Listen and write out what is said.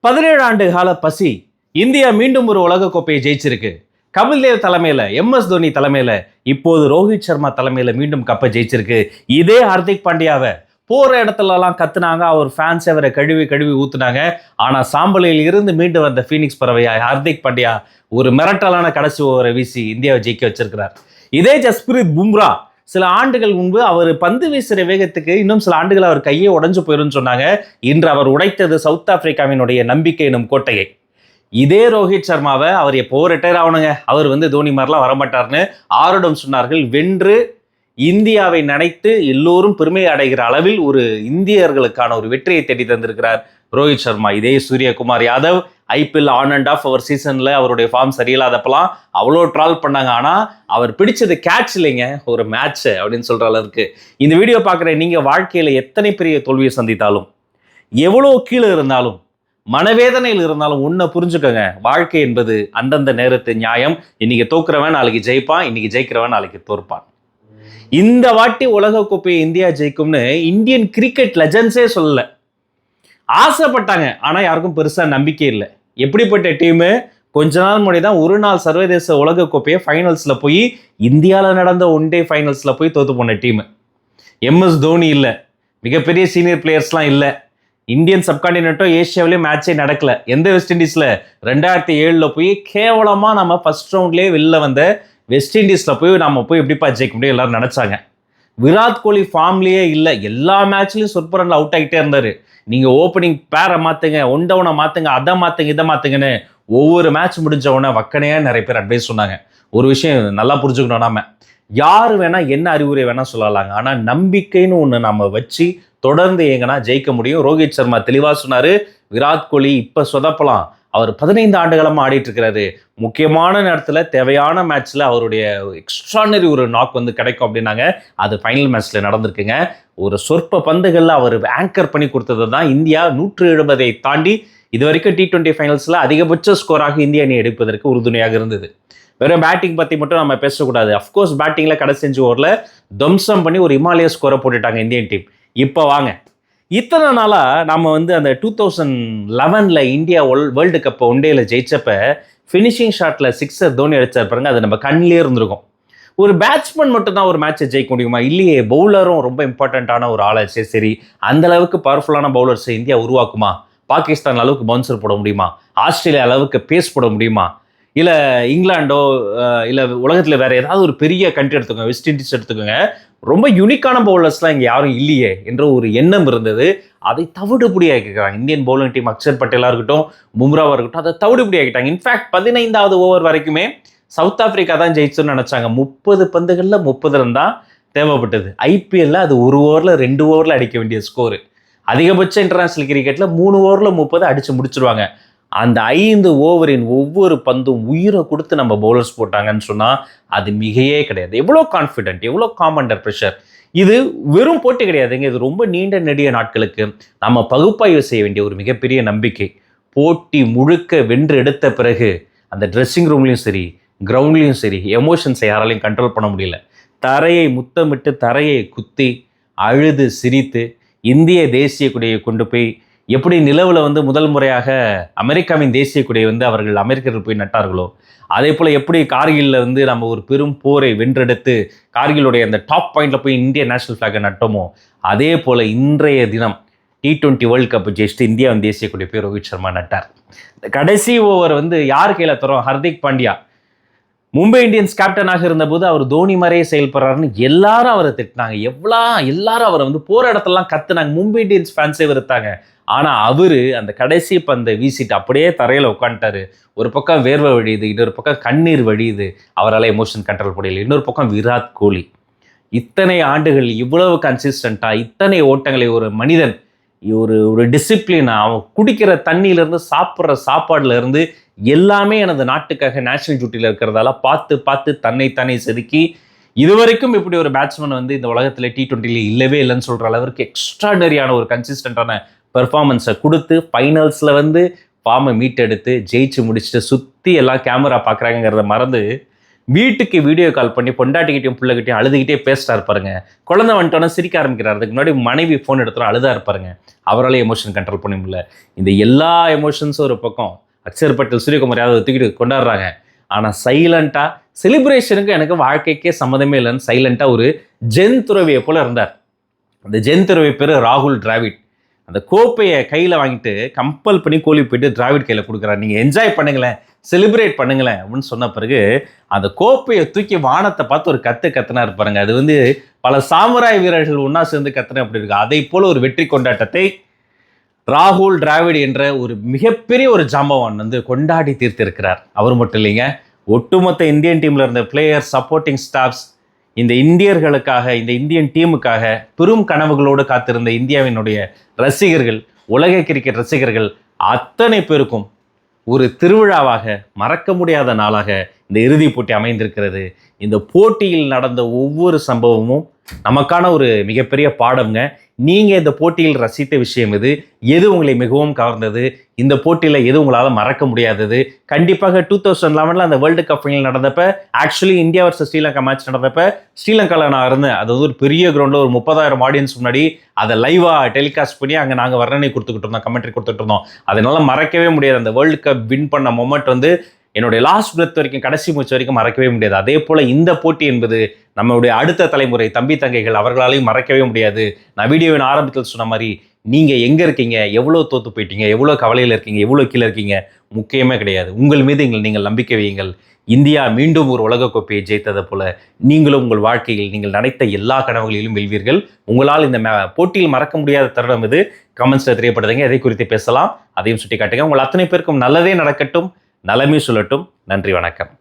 பதினேழு ஆண்டு கால பசி இந்தியா மீண்டும் ஒரு உலகக்கோப்பையை ஜெயிச்சிருக்கு. கபில் தேவ் தலைமையில் எம் எஸ் தோனி தலைமையில் இப்போது ரோஹித் சர்மா தலைமையில் மீண்டும் கப்பை ஜெயிச்சிருக்கு. இதே ஹார்திக் பாண்டியாவை போகிற இடத்துலலாம் கத்துனாங்க. அவர் ஃபேன்ஸ் அவரை கழுவி கழுவி ஊத்துனாங்க. ஆனால் சாம்பலையில் இருந்து மீண்டு வந்த ஃபீனிக்ஸ் பறவையா ஹார்திக் பாண்டியா ஒரு மிரட்டலான கடைசி ஓவரை வீசி இந்தியாவை ஜெயிக்க வச்சிருக்கிறார். இதே ஜஸ்பிரித் பும்ரா சில ஆண்டுகள் முன்பு அவர் பந்து வீசுகிற வேகத்துக்கு இன்னும் சில ஆண்டுகள் அவர் கையை உடஞ்சு போயிருன்னு சொன்னாங்க. இன்று அவர் உடைத்தது சவுத் ஆப்பிரிக்காவினுடைய நம்பிக்கை எனும் கோட்டையை. இதே ரோஹித் சர்மாவை அவர் எப்போ ரிட்டையர் ஆகணுங்க? அவர் வந்து தோனி மாதிரிலாம் வரமாட்டார்னு ஆருடம் சொன்னார்கள். வென்று இந்தியாவை நினைத்து எல்லோரும் பெருமை அடைகிற அளவில் ஒரு இந்தியர்களுக்கான ஒரு வெற்றியை தேடி தந்திருக்கிறார். ரோஹித் சர்மா இதே Suryakumar Yadav IPL on and off அவர் சீசனில் அவருடைய ஃபார்ம் சரியில்லாதப்பெல்லாம் அவ்வளோ ட்ரால் பண்ணாங்க. ஆனால் அவர் பிடிச்சது கேட்ச் இல்லைங்க. ஒரு மேட்ச் அப்படின்னு சொல்கிற அளவுக்கு. இந்த வீடியோ பார்க்குற நீங்கள் வாழ்க்கையில் எத்தனை பெரிய தோல்வியை சந்தித்தாலும் எவ்வளோ கீழே இருந்தாலும் மனவேதனையில் இருந்தாலும் உன்னை புரிஞ்சுக்கோங்க. வாழ்க்கை என்பது அந்தந்த நேரத்து நியாயம். இன்னைக்கு தோக்குறவன் நாளைக்கு ஜெயிப்பான். இன்னைக்கு ஜெயிக்கிறவன் நாளைக்கு தோற்பான். இந்த வாட்டி உலகக்கோப்பையை இந்தியா ஜெயிக்கும்னு இந்தியன் கிரிக்கெட் லெஜன்ஸே சொல்லலை. ஆசைப்பட்டாங்க. ஆனால் யாருக்கும் பெருசாக நம்பிக்கை இல்லை. எப்படிப்பட்ட டீமு கொஞ்ச நாள் முன்னாடி தான் ஒரு நாள் சர்வதேச உலக கோப்பையை ஃபைனல்ஸில் போய் இந்தியாவில் நடந்த ஒன் டே ஃபைனல்ஸில் போய் தோற்று போன டீமு எம்எஸ் தோனி இல்லை. மிகப்பெரிய சீனியர் பிளேயர்ஸ்லாம் இல்லை. இந்தியன் சப்கான்டினென்ட்டோ ஏஷியாவிலேயே மேட்சே நடக்கல. எந்த வெஸ்ட் இண்டீஸில்? ரெண்டாயிரத்தி ஏழில் போய் கேவலமாக நம்ம ஃபர்ஸ்ட் ரவுண்ட்லேயே வெளில வந்த வெஸ்ட் இண்டீஸில் போய் நம்ம போய் எப்படிப்பா ஜெயிக்க முடியும் எல்லாரும் நினச்சாங்க. விராட் கோலி ஃபார்ம்லேயே இல்லை. எல்லா மேட்ச்லையும் சொற்ப ரன்ல அவுட் ஆகிட்டே இருந்தார். நீங்கள் ஓப்பனிங் பேரை மாற்றுங்க ஒன் டவுனை மாற்றுங்க அதை மாற்றுங்க இதை மாற்றுங்கன்னு ஒவ்வொரு மேட்ச் முடிஞ்சவனே வக்கனையாக நிறைய பேர் அட்வைஸ் சொன்னாங்க. ஒரு விஷயம் நல்லா புரிஞ்சுக்கணும் நாம. யார் வேணால் என்ன அறிவுரை வேணால் சொல்லலாங்க. ஆனால் நம்பிக்கைன்னு ஒன்று நம்ம வச்சு தொடர்ந்து எங்கன்னா ஜெயிக்க முடியும். ரோஹித் சர்மா தெளிவாக சொன்னார் விராட் கோலி இப்போ சொதப்பலாம். அவர் பதினைந்து ஆண்டுகளமாக ஆடிட்டு இருக்கிறாரு முக்கியமான நேரத்தில் தேவையான மேட்ச்சில் அவருடைய எக்ஸ்ட்ரானரி ஒரு நாக் வந்து கிடைக்கும் அப்படின்னாங்க. அது ஃபைனல் மேட்ச்சில் நடந்திருக்குங்க. ஒரு சொற்ப பந்துகளில் அவர் ஆங்கர் பண்ணி கொடுத்தது தான் இந்தியா. நூற்று எழுபதை தாண்டி இது வரைக்கும் டி டுவெண்ட்டி ஃபைனல்ஸில் அதிகபட்ச ஸ்கோராக இந்திய அணி எடுப்பதற்கு உறுதுணையாக இருந்தது. வெறும் பேட்டிங் பற்றி மட்டும் நம்ம பேசக்கூடாது. அஃப்கோர்ஸ் பேட்டிங்கில் கடைசி செஞ்சு ஓவரில் துவம்சம் பண்ணி ஒரு இமாலய ஸ்கோரை போட்டுட்டாங்க இந்தியன் டீம் இப்போ வாங்க. இத்தனை நாளாக நம்ம வந்து அந்த டூ தௌசண்ட் லெவனில் இந்தியா வேர்ல்டு கப்பை ஒன்டேயில் ஜெயிச்சப்ப ஃபினிஷிங் ஷாட்டில் சிக்ஸர் தோனி அடிச்சார் பாருங்க அது நம்ம கண்ணிலே இருந்திருக்கும். ஒரு பேட்ஸ்மேன் மட்டும் தான் ஒரு மேட்சை ஜெயிக்க முடியுமா? இல்லையே பவுலரும் ரொம்ப இம்பார்ட்டண்ட்டான ஒரு ஆளாச்சே சரி அந்த அளவுக்கு பவர்ஃபுல்லான பவுலர்ஸை இந்தியா உருவாக்குமா? பாகிஸ்தான் அளவுக்கு பவுன்சர் போட முடியுமா? ஆஸ்திரேலியா அளவுக்கு பேஸ் போட முடியுமா? இல்லை இங்கிலாண்டோ இல்லை உலகத்தில் வேற ஏதாவது ஒரு பெரிய கண்ட்ரி எடுத்துக்கோங்க வெஸ்ட் இண்டீஸ் எடுத்துக்கோங்க ரொம்ப யூனிக்கான பவுலர்ஸ்லாம் இங்கே யாரும் இல்லையே என்ற ஒரு எண்ணம் இருந்தது. அதை தவிடுபடியாக்கிக்கிறாங்க இந்தியன் பவுலிங் டீம் அக்ஷர் பட்டேலாக இருக்கட்டும் பும்ராவாக இருக்கட்டும் அதை தவிடுபடியாக்கிட்டாங்க. இன்ஃபேக்ட் பதினைந்தாவது ஓவர் வரைக்குமே சவுத் ஆப்பிரிக்கா தான் ஜெயிச்சுன்னு நினச்சாங்க. முப்பது பந்துகளில் முப்பது ரன் தான் தேவைப்பட்டது. ஐபிஎல்ல அது ஒரு ஓவரில் ரெண்டு ஓவரில் அடிக்க வேண்டிய ஸ்கோரு அதிகபட்ச இன்டர்நேஷனல் கிரிக்கெட்டில் மூணு ஓவரில் முப்பது அடித்து முடிச்சிருவாங்க. அந்த ஐந்து ஓவரின் ஒவ்வொரு பந்தும் உயிரை கொடுத்து நம்ம பவுலர்ஸ் போட்டாங்கன்னு சொன்னால் அது மிகையே கிடையாது. எவ்வளோ கான்ஃபிடென்ட் எவ்வளோ காமண்டர் ப்ரெஷர் இது வெறும் போட்டி கிடையாதுங்க. இது ரொம்ப நீண்ட நெடிய நாட்களுக்கு நம்ம பகுப்பாய்வு செய்ய வேண்டிய ஒரு மிகப்பெரிய நம்பிக்கை. போட்டி முழுக்க வென்று எடுத்த பிறகு அந்த ட்ரெஸ்ஸிங் ரூம்லேயும் சரி கிரவுண்ட்லேயும் சரி எமோஷன்ஸை யாராலையும் கண்ட்ரோல் பண்ண முடியல. தரையை முத்தமிட்டு தரையை குத்தி அழுது சிரித்து இந்திய தேசிய கொடியை கொண்டு போய் எப்படி நிலவில் வந்து முதல் முறையாக அமெரிக்காவின் தேசிய கொடியை வந்து அவர்கள் அமெரிக்கர்கள் போய் நட்டார்களோ அதே போல் எப்படி கார்கில்ல வந்து நம்ம ஒரு பெரும் போரை வென்றெடுத்து கார்கிலுடைய அந்த டாப் பாயிண்ட்ல போய் இந்திய நேஷனல் ஃப்ளாகை நட்டோமோ அதே போல் இன்றைய தினம் டி டுவெண்ட்டி வேர்ல்டு கப் ஜெயிச்சுட்டு இந்தியாவின் தேசிய கொடியை போய் ரோஹித் சர்மா நட்டார். இந்த கடைசி ஓவர் வந்து யார் கையில் தரோம்? ஹர்திக் பாண்டியா. மும்பை இந்தியன்ஸ் கேப்டனாக இருந்தபோது அவர் தோனி மாதிரியே செயல்படுறாருன்னு எல்லாரும் அவரை திட்டினாங்க. எவ்வளோ எல்லாரும் அவரை வந்து போகிற இடத்துலலாம் கத்துனாங்க. மும்பை இந்தியன்ஸ் ஃபேன்ஸே வெறுத்தாங்க. ஆனால் அவர் அந்த கடைசி பந்தை வீசிட்டு அப்படியே தரையில் உட்காந்துட்டாரு. ஒரு பக்கம் வேர்வை வழியுது இன்னொரு பக்கம் கண்ணீர் வழியுது. அவரால் எமோஷன் கண்ட்ரோல் முடியல. இன்னொரு பக்கம் விராட் கோலி. இத்தனை ஆண்டுகள் இவ்வளவு கன்சிஸ்டண்ட்டாக இத்தனை ஓட்டங்களை ஒரு மனிதன் ஒரு ஒரு டிசிப்ளினாக அவன் குடிக்கிற தண்ணியிலேருந்து சாப்பிட்ற சாப்பாடுலேருந்து எல்லாமே எனது நாட்டுக்காக நேஷனல் டியூட்டியில் இருக்கிறதால பார்த்து பார்த்து தன்னைத்தானே செதுக்கி இதுவரைக்கும் இப்படி ஒரு பேட்ஸ்மேன் வந்து இந்த உலகத்தில் டி டுவெண்ட்டியில் இல்லவே இல்லைன்னு சொல்கிற அளவிற்கு எக்ஸ்ட்ராடரியான ஒரு கன்சிஸ்டண்ட்டான பெர்ஃபார்மன்ஸை கொடுத்து ஃபைனல்ஸில் வந்து ஃபார்மை மீட்டெடுத்து ஜெயிச்சு முடிச்சுட்டு சுற்றி எல்லாம் கேமரா பார்க்குறாங்கிறத மறந்து வீட்டுக்கு வீடியோ கால் பண்ணி பொண்டாட்டிக்கிட்டையும் பிள்ளைகிட்டையும் அழுதுகிட்டே பேசிட்டா இருப்பாருங்க குழந்தை வந்துட்டோன்னா சிரிக்க ஆரம்பிக்கிறார். அதுக்கு முன்னாடி மனைவி ஃபோன் எடுத்துகிட்டு அழுதா இருப்பாருங்க. அவரால் எமோஷன் கண்ட்ரோல் பண்ண முடியல. இந்த எல்லா எமோஷன்ஸும் ஒரு பக்கம். அக்ஷர் பட்டேல் சூரியகுமார் யாதவ் தூக்கிட்டு கொண்டாடுறாங்க. ஆனால் சைலண்ட்டாக செலிப்ரேஷனுக்கு எனக்கு வாழ்க்கைக்கே சம்மந்தமே இல்லைன்னு சைலண்ட்டாக ஒரு ஜென் துறவியை போல் இருந்தார். அந்த ஜென் துறவி பேர் ராகுல் டிராவிட். அந்த கோப்பையை கையில் வாங்கிட்டு கம்பல் பண்ணி கோலி போயிட்டு டிராவிட் கையில் கொடுக்குறாரு. நீங்கள் என்ஜாய் பண்ணுங்களேன் செலிப்ரேட் பண்ணுங்களேன் அப்படின்னு சொன்ன பிறகு அந்த கோப்பையை தூக்கி வானத்தை பார்த்து ஒரு கத்து கத்தனா இருப்பாருங்க அது வந்து பல சாமுராய் வீரர்கள் ஒன்றா சேர்ந்து கத்தனை அப்படி இருக்கு. அதை போல் ஒரு வெற்றி கொண்டாட்டத்தை ராகுல் டிராவிட் என்ற ஒரு மிகப்பெரிய ஒரு ஜாம்பவான் வந்து கொண்டாடி தீர்த்திருக்கிறார். அவர் மட்டும் இல்லைங்க ஒட்டுமொத்த இந்தியன் டீமில் இருந்த பிளேயர் சப்போர்ட்டிங் ஸ்டாஃப்ஸ் இந்த இந்தியர்களுக்காக இந்த இந்தியன் டீமுக்காக பெரும் கனவுகளோடு காத்திருந்த இந்தியாவினுடைய ரசிகர்கள் உலக கிரிக்கெட் ரசிகர்கள் அத்தனை பேருக்கும் ஒரு திருவிழாவாக மறக்க முடியாத நாளாக இந்த இறுதிப் போட்டி அமைந்திருக்கிறது. இந்த போட்டியில் நடந்த ஒவ்வொரு சம்பவமும் நமக்கான ஒரு மிகப்பெரிய பாடம்ங்க. நீங்கள் இந்த போட்டியில் ரசித்த விஷயம் எது? எது உங்களை மிகவும் கவர்ந்தது? இந்த போட்டியில் எது உங்களால் மறக்க முடியாதது? கண்டிப்பாக டூ தௌசண்ட் லெவனில் அந்த world cup final நடந்தப்ப actually India versus Sri Lanka match நடந்தப்ப ஸ்ரீலங்காவில் நான் இருந்தேன். அது வந்து ஒரு பெரிய கிரவுண்டில் ஒரு முப்பதாயிரம் ஆடியன்ஸ் முன்னாடி அதை லைவாக டெலிகாஸ்ட் பண்ணி அங்கே நாங்கள் வர்ணனை கொடுத்துக்கிட்டு இருந்தோம் கமெண்ட்ரி கொடுத்துட்டு இருந்தோம். அதனால மறக்கவே முடியாது. அந்த வேர்ல்டு கப் வின் பண்ண மொமெண்ட் வந்து என்னுடைய லாஸ்ட் பிரெத் வரைக்கும் கடைசி மூச்சு வரைக்கும் மறக்கவே முடியாது. அதே போல் இந்த போட்டி என்பது நம்மளுடைய அடுத்த தலைமுறை தம்பி தங்கைகள் அவர்களாலையும் மறக்கவே முடியாது. நான் வீடியோவின் ஆரம்பத்தில் சொன்ன மாதிரி நீங்கள் எங்கே இருக்கீங்க? எவ்வளோ தோற்று போயிட்டீங்க? எவ்வளோ கவலையில் இருக்கீங்க? எவ்வளோ கீழே இருக்கீங்க? முக்கியமே கிடையாது. உங்கள் மீது எங்கள் நீங்கள் நம்பிக்கை வையுங்கள். இந்தியா மீண்டும் ஒரு உலகக்கோப்பையை ஜெயித்ததை போல நீங்களும் உங்கள் வாழ்க்கையில் நீங்கள் நினைத்த எல்லா கனவுகளிலும் வெல்வீர்கள். உங்களால் இந்த மே- போட்டியில் மறக்க முடியாத தருணம் இது. கமெண்ட்ஸில் தெரியப்படுதுங்க எதை குறித்து பேசலாம்? அதையும் சுட்டி காட்டுங்க உங்கள் அத்தனை பேருக்கும் நல்லதே நடக்கட்டும். நலமே சொல்லட்டும். நன்றி வணக்கம்.